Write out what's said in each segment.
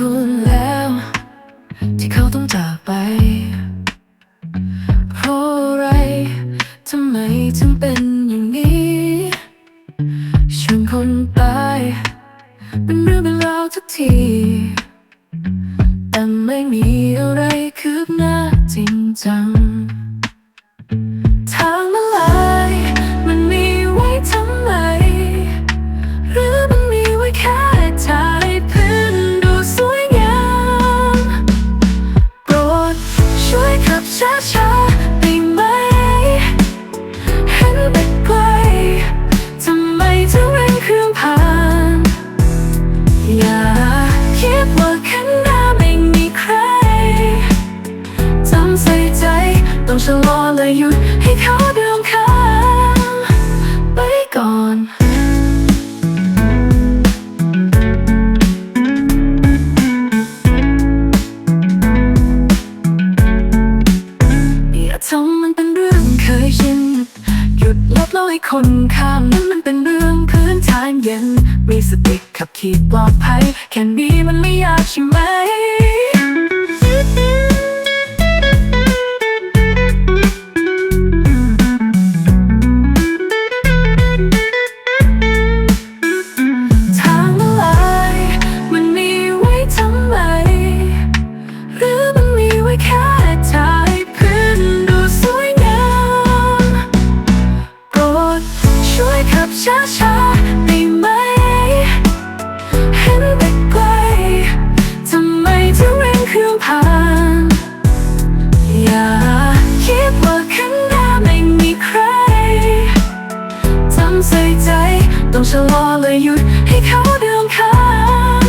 คุณแล้ว ที่เขาต้องจากไป เพราะอะไรทำไมถึงเป็นอย่างนี้ชวนคนตายเป็นเรื่องเป็นราวทุกทีแต่ไม่มีอะไรคืบหน้าจริงจังทางมาลายมันมีไว้ทำไม หรือมันมีไว้แค่ ต้องชะลอและหยุดให้เขาเดินข้ามไปก่อนอย่าทำมันเป็นเรื่องเคยชินหยุดลบแล้วให้คนข้ามนั้นมันเป็นเรื่องพื้นฐานเย็น มีสติขับขี่ปลอดภัย แค่นี้มันไม่ยากใช่ไหม ช้าช้าได้ไหม เห็นแต่ไกลทำไมถึงเร่งเครื่องผ่าน อย่าคิดว่าข้างหน้าไม่มีใครทำใส่ใจ ต้องชะลอและหยุดให้เขาเดินข้าง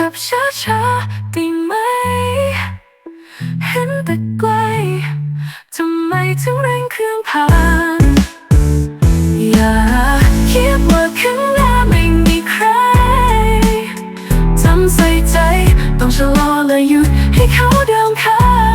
ขับช้าช้าได้ไหม เห็นแต่ไกลทำไมถึงเร่งเครื่องผ่าน อย่าคิดว่าข้างหน้าไม่มีใครทำใส่ใจ ต้องชะลอและหยุดให้เขาเดินข้า